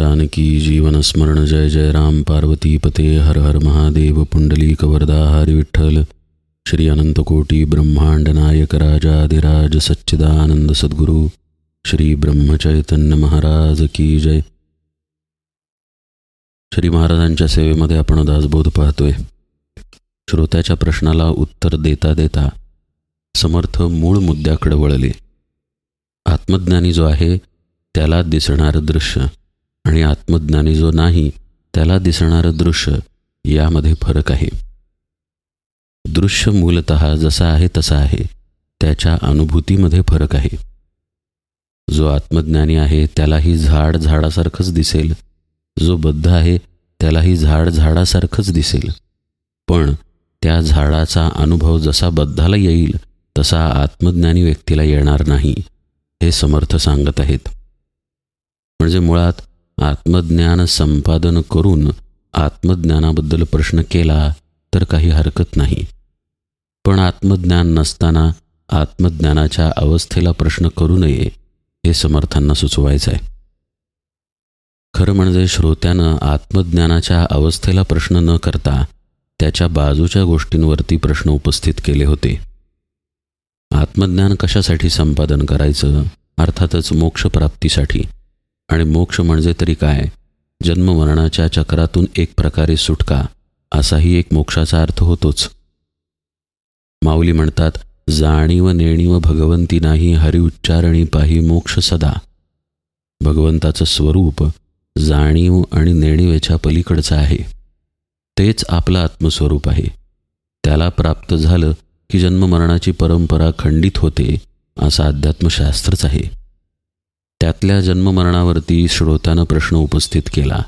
जानकी जीवन स्मरण जय जय राम पार्वती पते हर हर महादेव पुंडली कवरदा हरि विठ्ठल। श्री अनंतकोटी ब्रह्मांड नायक राजाधिराज सच्चिदानंद सद्गुरू। श्री ब्रह्मचैतन्य महाराज की जय। श्री महाराजांच्या सेवेमध्ये आपण दासबोध पाहतोय. श्रोत्याच्या प्रश्नाला उत्तर देता देता समर्थ मूळ मुद्द्याकडे वळले. आत्मज्ञानी जो आहे त्याला दिसणारं दृश्य. आणि आत्मज्ञानी जो नाही त्याला दिसणारं दृश्य यामध्ये फरक आहे. दृश्य मूलत जसा आहे तसा आहे त्याच्या अनुभूतीमध्ये फरक आहे. जो आत्मज्ञानी आहे त्यालाही झाड झाडासारखंच दिसेल. जो बद्ध आहे त्यालाही झाड झाडासारखंच दिसेल. पण त्या झाडाचा अनुभव जसा बद्धाला येईल तसा आत्मज्ञानी व्यक्तीला येणार नाही हे समर्थ सांगत आहेत. म्हणजे मुळात आत्मज्ञान संपादन करून आत्मज्ञानाबद्दल प्रश्न केला तर काही हरकत नाही. पण आत्मज्ञान नसताना आत्मज्ञानाच्या अवस्थेला प्रश्न करू नये हे समर्थांना सुचवायचं आहे खरं म्हणजे श्रोत्यानं आत्मज्ञानाच्या अवस्थेला प्रश्न न करता त्याच्या बाजूच्या गोष्टींवरती प्रश्न उपस्थित केले होते. आत्मज्ञान कशासाठी संपादन करायचं? अर्थातच मोक्षप्राप्तीसाठी. आणि मोक्ष म्हणजे तरी काय? जन्ममरणाच्या चक्रातून एक प्रकारे सुटका. असाही एक मोक्षाचा अर्थ होतोच. माऊली म्हणतात जाणीव नेणीव भगवंती नाही हरि उच्चारणी पाही मोक्ष सदा. भगवंताचं स्वरूप जाणीव आणि नेणीवेच्या पलीकडचं आहे. तेच आपलं आत्मस्वरूप आहे. त्याला प्राप्त झालं की जन्ममरणाची परंपरा खंडित होते असं अध्यात्मशास्त्रच आहे. त्यातल्या जन्ममरणावरती श्रोत्यानं प्रश्न उपस्थित केला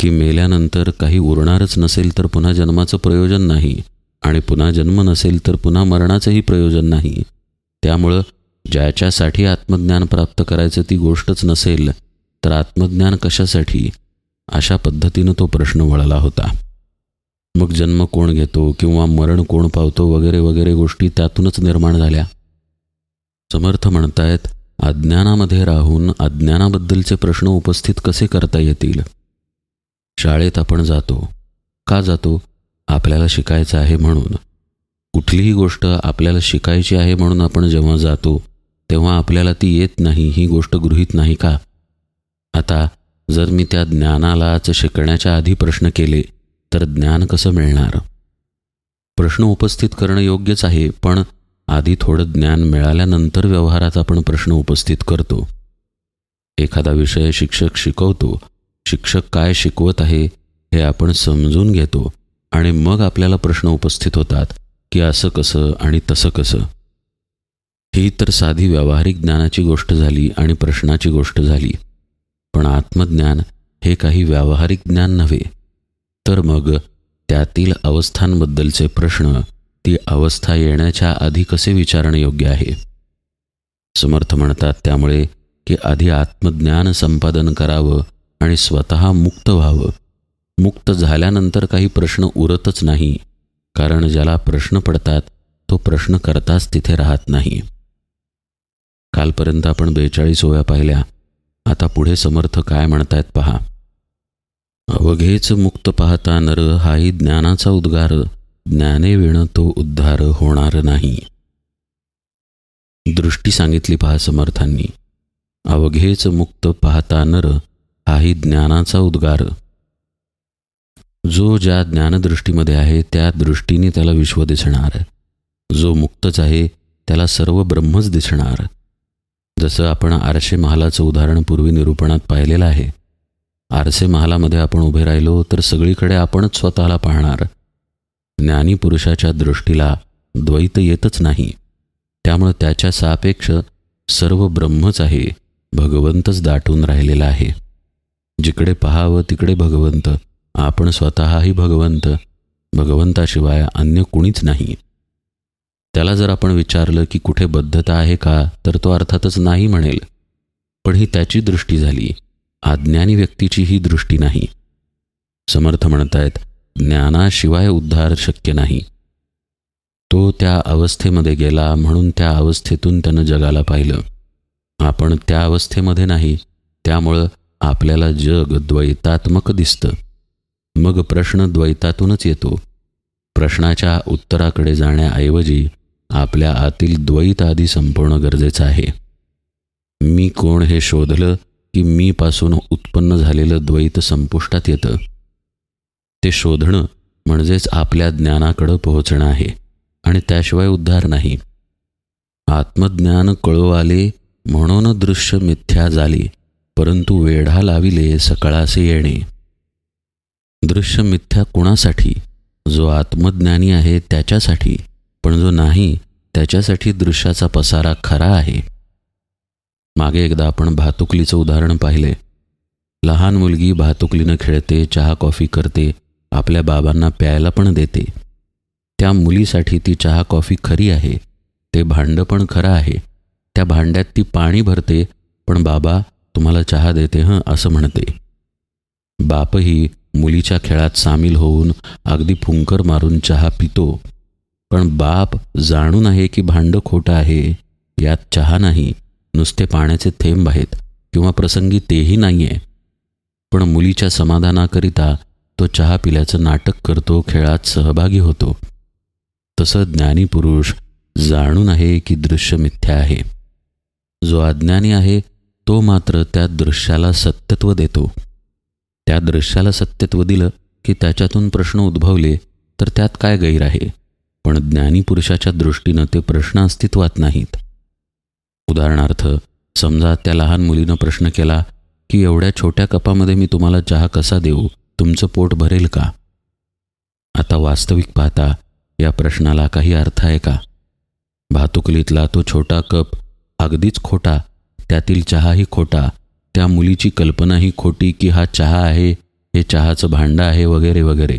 की मेल्यानंतर काही उरणारच नसेल तर पुन्हा जन्माचं प्रयोजन नाही आणि पुन्हा जन्म नसेल तर पुन्हा मरणाचंही प्रयोजन नाही. त्यामुळं ज्याच्यासाठी आत्मज्ञान प्राप्त करायचं ती गोष्टच नसेल तर आत्मज्ञान कशासाठी? अशा पद्धतीनं तो प्रश्न वळला होता. मग जन्म कोण घेतो किंवा मरण कोण पावतो वगैरे वगैरे गोष्टी त्यातूनच निर्माण झाल्या. समर्थ म्हणतायत अज्ञानामध्ये राहून अज्ञानाबद्दलचे प्रश्न उपस्थित कसे करता येतील? शाळेत आपण जातो. का जातो? आपल्याला शिकायचं आहे म्हणून. कुठलीही गोष्ट आपल्याला शिकायची आहे म्हणून आपण जेव्हा जातो तेव्हा आपल्याला ती येत नाही ही गोष्ट गृहीत नाही का? आता जर मी त्या ज्ञानालाच शिकण्याच्या आधी प्रश्न केले तर ज्ञान कसं मिळणार? प्रश्न उपस्थित करणं योग्यच आहे पण आधी थोडं ज्ञान मिळाल्यानंतर व्यवहारात आपण प्रश्न उपस्थित करतो. एखादा विषय शिक्षक शिकवतो. शिक्षक काय शिकवत आहे हे आपण समजून घेतो आणि मग आपल्याला प्रश्न उपस्थित होतात की असं कसं आणि तसं कसं. ही तर साधी व्यावहारिक ज्ञानाची गोष्ट झाली आणि प्रश्नाची गोष्ट झाली. पण आत्मज्ञान हे काही व्यावहारिक ज्ञान नव्हे. तर मग त्यातील अवस्थांबद्दलचे प्रश्न ती अवस्था येण्याच्या आधी कसे विचारणं योग्य आहे? समर्थ म्हणतात त्यामुळे की आधी आत्मज्ञान संपादन करावं आणि स्वतः मुक्त व्हावं. मुक्त झाल्यानंतर काही प्रश्न उरतच नाही कारण ज्याला प्रश्न पडतात तो प्रश्न करताच तिथे राहत नाही. कालपर्यंत आपण बेचाळीस ओव्या पाहिल्या. आता पुढे समर्थ काय म्हणतायत पहा. अवघेच मुक्त पाहता नर हाही ज्ञानाचा उद्गार. ज्ञानेविण तो उद्धार होणार नाही. दृष्टी सांगितली पहा समर्थांनी. अवघेच मुक्त पाहता नर हाही ज्ञानाचा उद्गार. जो ज्या ज्ञानदृष्टीमध्ये आहे त्या दृष्टीने त्याला विश्व दिसणार. जो मुक्तच आहे त्याला सर्व ब्रह्मच दिसणार. जसं आपण आरशे महालाचं उदाहरण पूर्वी निरूपणात पाहिलेलं आहे. आरसे महालामध्ये आपण उभे राहिलो तर सगळीकडे आपणच स्वतःला पाहणार. ज्ञानीपुरुषाच्या दृष्टीला द्वैत येतच नाही. त्यामुळं त्याच्या सापेक्ष सर्व ब्रह्मच आहे भगवंतच दाटून राहिलेला आहे. जिकडे पहावं तिकडे भगवंत आपण स्वतःही भगवंत भगवंताशिवाय अन्य कुणीच नाही. त्याला जर आपण विचारलं की कुठे बद्धता आहे का तर तो अर्थातच नाही म्हणेल. पण ही त्याची दृष्टी झाली. अज्ञानी व्यक्तीची ही दृष्टी नाही. समर्थ म्हणतायत ज्ञानाशिवाय उद्धार शक्य नाही. तो त्या अवस्थेमध्ये गेला म्हणून त्या अवस्थेतून त्यानं जगाला पाहिलं. आपण त्या अवस्थेमध्ये नाही त्यामुळं आपल्याला जग द्वैतात्मक दिसतं. मग प्रश्न द्वैतातूनच येतो. प्रश्नाच्या उत्तराकडे जाण्याऐवजी आपल्या आतील द्वैत आधी संपवणं गरजेचं आहे. मी कोण हे शोधलं की मीपासून उत्पन्न झालेलं द्वैत संपुष्टात येतं? ते शोधणं म्हणजेच आपल्या ज्ञानाकडं पोहोचणं आहे आणि त्याशिवाय उद्धार नाही. आत्मज्ञान कळो आले म्हणून दृश्य मिथ्या झाली परंतु वेढा लाविले सकाळासे येणे. दृश्य मिथ्या कुणासाठी? जो आत्मज्ञानी आहे त्याच्यासाठी पण जो नाही त्याच्यासाठी दृश्याचा पसारा खरा आहे. मागे एकदा आपण भातुकलीचं उदाहरण पाहिले. लहान मुलगी भातुकलीनं खेळते चहा कॉफी करते आपल्या बाबांना प्यायला पण देते. त्या मुलीसाठी ती चहा कॉफी खरी आहे. ते भांडं पण खरं आहे. त्या भांड्यात ती पाणी भरते पण बाबा तुम्हाला चहा देते हं असं म्हणते. बापही मुलीच्या खेळात सामील होऊन अगदी फुंकर मारून चहा पितो. पण बाप जाणून आहे की भांडं खोटं आहे. यात चहा नाही नुसते पाण्याचे थेंब आहेत किंवा प्रसंगी तेही नाही आहे पण मुलीच्या समाधानाकरिता तो चहा पिल्याचं नाटक करतो खेळात सहभागी होतो. तसं ज्ञानी पुरुष जाणून आहे की दृश्य मिथ्या आहे. जो अज्ञानी आहे तो मात्र त्या दृश्याला सत्यत्व देतो. त्या दृश्याला सत्यत्व दिलं की त्याच्यातून प्रश्न उद्भवले तर त्यात काय गैर आहे? पण ज्ञानी पुरुषाच्या दृष्टीनं ते प्रश्न अस्तित्वात नाहीत. उदाहरणार्थ समजा त्या लहान मुलीनं प्रश्न केला की एवढ्या छोट्या कपामध्ये मी तुम्हाला चहा कसा देऊ? तुमचं पोट भरेल का? आता वास्तविक पाहता या प्रश्नाला काही अर्थ आहे का? भातुकलीतला तो छोटा कप अगदीच खोटा त्यातील चहाही खोटा त्या मुलीची कल्पनाही खोटी की हा चहा आहे हे चहाचं भांडं आहे वगैरे वगैरे.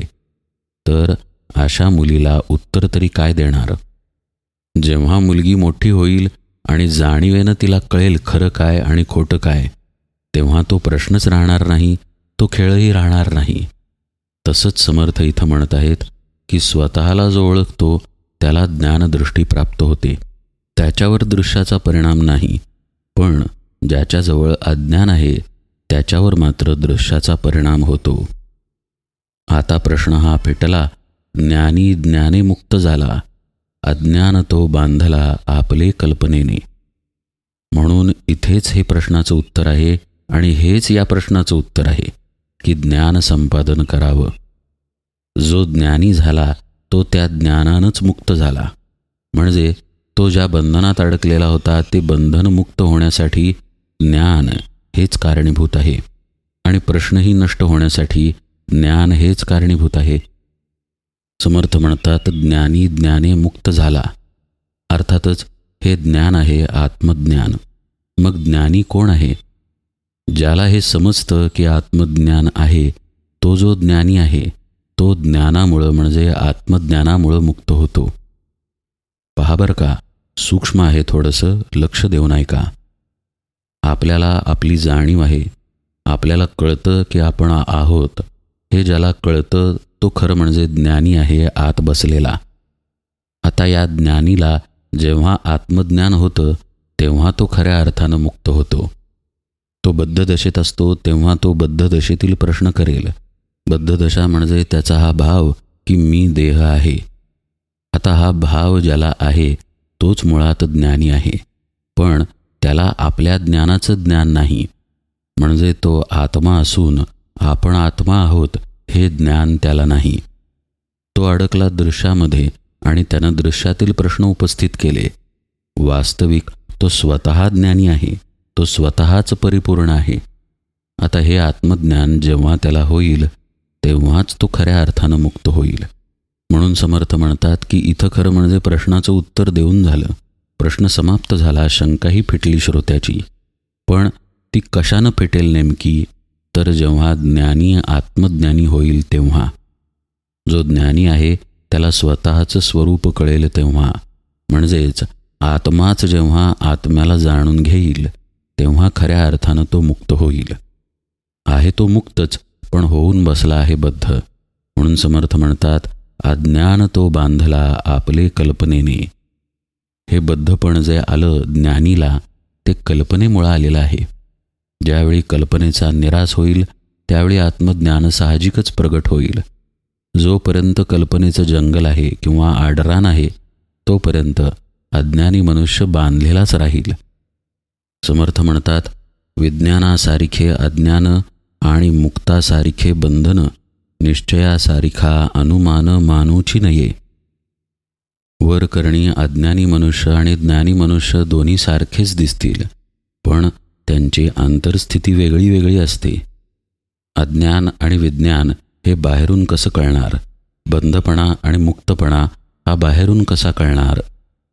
तर अशा मुलीला उत्तर तरी काय देणार? जेव्हा मुलगी मोठी होईल आणि जाणीवेनं तिला कळेल खरं काय आणि खोटं काय तेव्हा तो प्रश्नच राहणार नाही तो खेळही राहणार नाही. तसंच समर्थ इथं म्हणत आहेत की स्वतःला जो ओळखतो त्याला ज्ञानदृष्टी प्राप्त होते. त्याच्यावर दृश्याचा परिणाम नाही. पण ज्याच्याजवळ अज्ञान आहे त्याच्यावर मात्र दृश्याचा परिणाम होतो. आता प्रश्न हा पेटला ज्ञानी ज्ञाने मुक्त झाला. अज्ञान तो बांधला आपले कल्पनेने. म्हणून इथेच हे प्रश्नाचं उत्तर आहे आणि हेच या प्रश्नाचं उत्तर आहे. की ज्ञान संपादन करावं. जो ज्ञानी झाला तो त्या ज्ञानानंच मुक्त झाला. म्हणजे तो ज्या बंधनात अडकलेला होता ते बंधन मुक्त होण्यासाठी ज्ञान हेच कारणीभूत आहे. आणि प्रश्नही नष्ट होण्यासाठी ज्ञान हेच कारणीभूत आहे. समर्थ म्हणतात ज्ञानी ज्ञाने मुक्त झाला. अर्थातच हे ज्ञान आहे आत्मज्ञान. मग ज्ञानी कोण आहे? ज्याला हे समजतं की आत्मज्ञान आहे तो जो ज्ञानी आहे तो ज्ञानामुळं म्हणजे आत्मज्ञानामुळं मुक्त होतो. पहा बरं का सूक्ष्म आहे थोडंसं लक्ष देऊन ऐका आपल्याला आपली जाणीव आहे आपल्याला कळतं की आपण आहोत हे ज्याला कळतं तो खरं म्हणजे ज्ञानी आहे आत बसलेला. आता या ज्ञानीला जेव्हा आत्मज्ञान होतं तेव्हा तो खऱ्या अर्थानं मुक्त होतो. तो बद्धदशेत असतो तेव्हा तो बद्धदशेतील प्रश्न करेल. बद्धदशा म्हणजे त्याचा हा भाव की मी देह आहे. आता हा भाव ज्याला आहे तोच मुळात ज्ञानी आहे. पण त्याला आपल्या ज्ञानाचं ज्ञान नाही. म्हणजे तो आत्मा असून आपण आत्मा आहोत हे ज्ञान त्याला नाही. तो अडकला दृश्यामध्ये आणि त्यानं दृश्यातील प्रश्न उपस्थित केले. वास्तविक तो स्वतः ज्ञानी आहे. तो स्वतःच परिपूर्ण आहे. आता हे आत्मज्ञान जेव्हा त्याला होईल तेव्हाच तो खऱ्या अर्थानं मुक्त होईल. म्हणून समर्थ म्हणतात की इथं खरं म्हणजे प्रश्नाचं उत्तर देऊन झालं. प्रश्न समाप्त झाला शंकाही फिटली श्रोत्याची. पण ती कशानं फिटेल नेमकी? तर जेव्हा ज्ञानी आत्मज्ञानी होईल तेव्हा. जो ज्ञानी आहे त्याला स्वतःचं स्वरूप कळेल तेव्हा. म्हणजेच आत्माच जेव्हा आत्म्याला जाणून घेईल तेव्हा खऱ्या अर्थानं तो मुक्त होईल. आहे तो मुक्तच पण होऊन बसला आहे बद्ध. म्हणून समर्थ म्हणतात अज्ञान तो बांधला आपले कल्पनेने. हे बद्धपण जे आलं ज्ञानीला ते कल्पनेमुळं आलेलं आहे. ज्यावेळी कल्पनेचा निराश होईल त्यावेळी आत्मज्ञान साहजिकच प्रगट होईल. जोपर्यंत कल्पनेचं जंगल आहे किंवा आडरान आहे तोपर्यंत अज्ञानी मनुष्य बांधलेलाच राहील. समर्थ म्हणतात विज्ञानासारखे अज्ञान आणि मुक्तासारखे बंधन निश्चयासारिखा अनुमान मानूची नये. वर करणी अज्ञानी मनुष्य आणि ज्ञानी मनुष्य दोन्ही सारखेच दिसतील पण त्यांची आंतरस्थिती वेगळी वेगळी असते. अज्ञान आणि विज्ञान हे बाहेरून कसं कळणार? बंधपणा आणि मुक्तपणा हा बाहेरून कसा कळणार?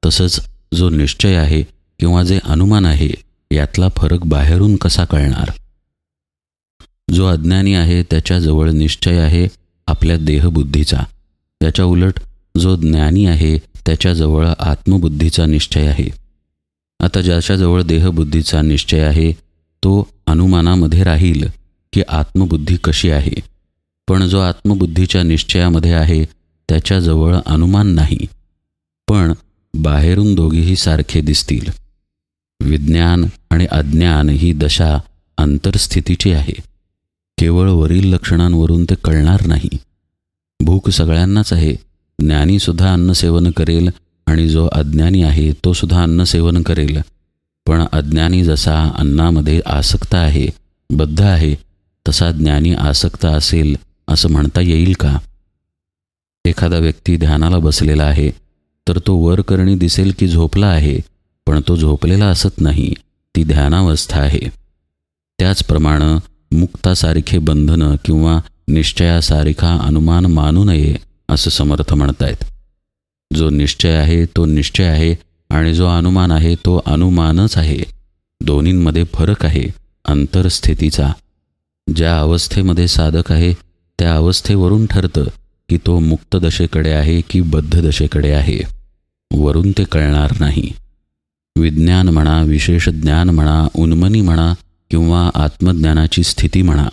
तसंच जो निश्चय आहे किंवा जे अनुमान आहे यातला फरक बाहेरून कसा कळणार? जो अज्ञानी आहे त्याच्याजवळ निश्चय आहे आपल्या देहबुद्धीचा. त्याच्या उलट जो ज्ञानी आहे त्याच्याजवळ आत्मबुद्धीचा निश्चय आहे. आता ज्याच्याजवळ देहबुद्धीचा निश्चय आहे तो अनुमानामध्ये राहील की आत्मबुद्धी कशी आहे. पण जो आत्मबुद्धीच्या निश्चयामध्ये आहे त्याच्याजवळ अनुमान नाही. पण बाहेरून दोघेही सारखे दिसतील. विज्ञान आणि अज्ञान ही दशा अंतर्स्थितीची आहे. केवळ वरील लक्षणांवरून ते कळणार नाही. भूक सगळ्यांनाच आहे. ज्ञानीसुद्धा अन्नसेवन करेल आणि जो अज्ञानी आहे तो सुद्धा अन्नसेवन करेल. पण अज्ञानी जसा अन्नामध्ये आसक्त आहे बद्ध आहे तसा ज्ञानी आसक्त असेल असं म्हणता येईल का? एखादा व्यक्ती ध्यानाला बसलेला आहे तर तो वर करणी दिसेल की झोपला आहे पण तो झोपलेला असत नाही ती ध्यानावस्था आहे. त्याचप्रमाणे मुक्तासारखे बंधनं किंवा निश्चयासारखा अनुमान मानू नये असं समर्थ म्हणतायत. जो निश्चय आहे तो निश्चय आहे आणि जो अनुमान आहे तो अनुमानच आहे. दोन्हींमध्ये फरक आहे अंतरस्थितीचा. ज्या अवस्थेमध्ये साधक आहे त्या अवस्थेवरून ठरतं की तो मुक्त दशेकडे आहे की बद्ध दशेकडे आहे. वरून ते कळणार नाही. विज्ञान म्हणा विशेष ज्ञान म्हणा उन्मनी म्हणा किंवा आत्मज्ञानाची स्थिती म्हणा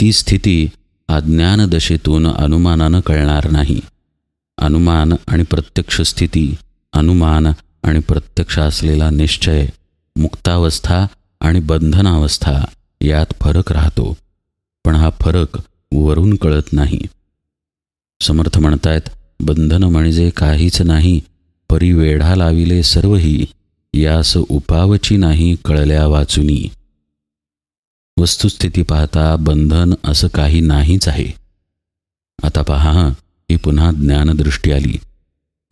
ती स्थिती अज्ञानदशेतून अनुमानानं कळणार नाही. अनुमान आणि प्रत्यक्ष स्थिती अनुमान आणि प्रत्यक्ष असलेला निश्चय मुक्तावस्था आणि बंधनावस्था यात फरक राहतो पण हा फरक वरून कळत नाही. समर्थ म्हणतायत बंधन म्हणजे काहीच नाही परी वेढा लाविले सर्वही यास उपावची नाही कळल्या वाचुनी. वस्तुस्थिती पाहता बंधन असं काही नाहीच आहे. आता पहा ही पुन्हा ज्ञानदृष्टी आली.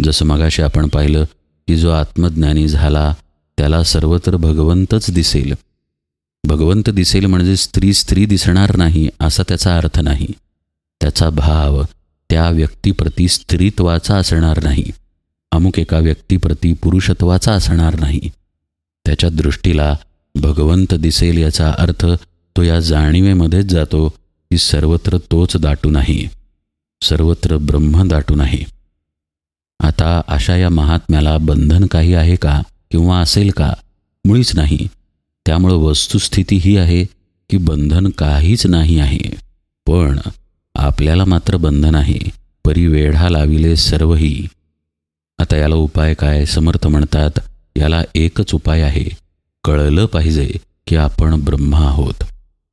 जसं मगाशी आपण पाहिलं की जो आत्मज्ञानी झाला त्याला सर्वत्र भगवंतच दिसेल. भगवंत दिसेल म्हणजे स्त्री स्त्री दिसणार नाही असा त्याचा अर्थ नाही. त्याचा भाव त्या व्यक्तीप्रती स्त्रीत्वाचा असणार नाही. अमुक एका व्यक्तीप्रती पुरुषत्वाचा असणार नाही. त्याच्या दृष्टीला भगवंत दिसेल याचा अर्थ तो या जाणीवेमध्येच जातो की सर्वत्र तोच दाटून आहे सर्वत्र ब्रह्म दाटून आहे आता अशा या महात्म्याला बंधन काही आहे का किंवा असेल का मुळीच नाही. त्यामुळं वस्तुस्थिती ही आहे की बंधन काहीच नाही आहे पण आपल्याला मात्र बंधन आहे परी वेढा लाविले सर्वही. आता याला उपाय काय समर्थ म्हणतात? याला एकच उपाय आहे. कळलं पाहिजे की आपण ब्रह्मा आहोत.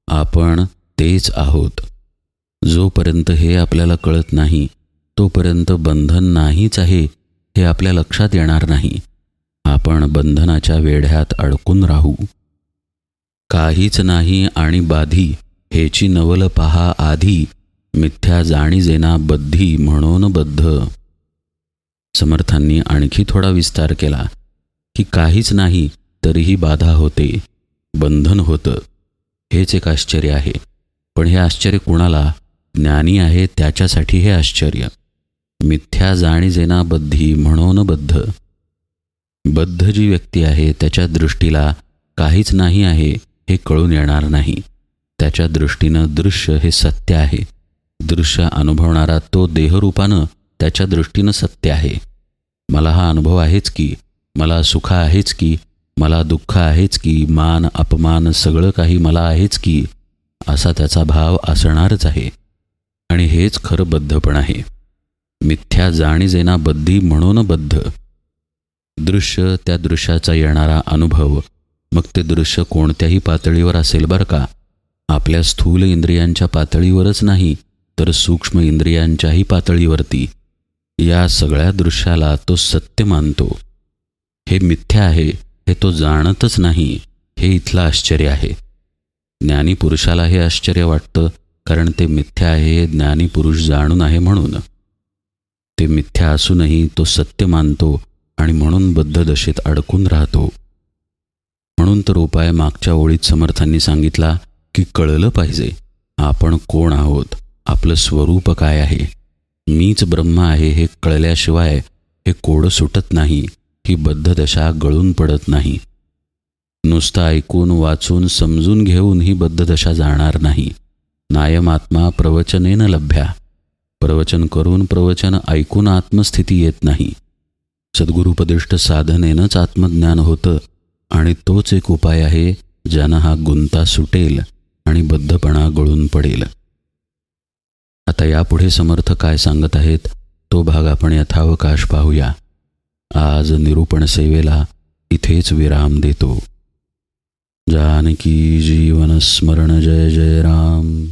आपण तेच आहोत. जोपर्यंत हे आपल्याला कळत नाही तोपर्यंत बंधन नाहीच आहे हे आपल्या लक्षात येणार नाही. आपण बंधनाच्या वेढ्यात अडकून राहू. काहीच नाही आणि बाधी हेची नवल पहा आधी मिथ्या जाणीजेना बद्धी म्हणून बद्ध. समर्थांनी आणखी थोडा विस्तार केला की काहीच नाही तरीही बाधा होते बंधन होतं. हेच एक आश्चर्य आहे. पण हे आश्चर्य कुणाला? ज्ञानी आहे त्याच्यासाठी हे आश्चर्य. मिथ्या जाणीजेना बद्धी म्हणून बद्ध. बद्ध जी व्यक्ती आहे त्याच्या दृष्टीला काहीच नाही आहे हे कळून येणार नाही. त्याच्या दृष्टीनं दृश्य हे सत्य आहे. दृश्य अनुभवणारा तो देहरूपानं त्याच्या दृष्टीनं सत्य आहे. मला हा अनुभव आहेच की मला सुख आहेच की मला दुःख आहेच की मान अपमान सगळं काही मला आहेच की असा त्याचा भाव असणारच आहे. आणि हेच खरं बद्धपण आहे. मिथ्या जाणीजेना बद्धी म्हणून बद्ध. दृश्य त्या दृश्याचा येणारा अनुभव. मग ते दृश्य कोणत्याही पातळीवर असेल बरं का? आपल्या स्थूल इंद्रियांच्या पातळीवरच नाही तर सूक्ष्म इंद्रियांच्याही पातळीवरती. या सगळ्या दृश्याला तो सत्य मानतो. हे मिथ्या आहे हे तो जाणतच नाही हे इथलं आश्चर्य आहे. ज्ञानी पुरुषाला हे आश्चर्य वाटतं कारण ते मिथ्या आहे हे ज्ञानी पुरुष जाणून आहे म्हणून. ते मिथ्या असूनही तो सत्य मानतो आणि म्हणून बद्धदशेत अडकून राहतो. म्हणून तर उपाय मागच्या ओळीत समर्थांनी सांगितला की कळलं पाहिजे आपण कोण आहोत आपलं स्वरूप काय आहे मीच ब्रह्म आहे हे कळल्याशिवाय हे कोड सुटत नाही ही बद्ध दशा गळून पडत नाही. नुसतं ऐकून वाचून समजून घेऊन ही बद्ध दशा जाणार नाही. नायमात्मा प्रवचनेन लभ्या. प्रवचन करून प्रवचन ऐकून आत्मस्थिती येत नाही. सद्गुरुपदिष्ट साधनेनंच आत्मज्ञान होतं आणि तोच एक उपाय आहे ज्यानं हा गुंता सुटेल आणि बद्धपणा गळून पडेल. आता यापुढे समर्थ काय सांगत आहेत तो भाग आपण यथावकाश पाहूया. आज निरूपण सेवेला इथेच विराम देतो. जानकी जीवन स्मरण जय जय राम.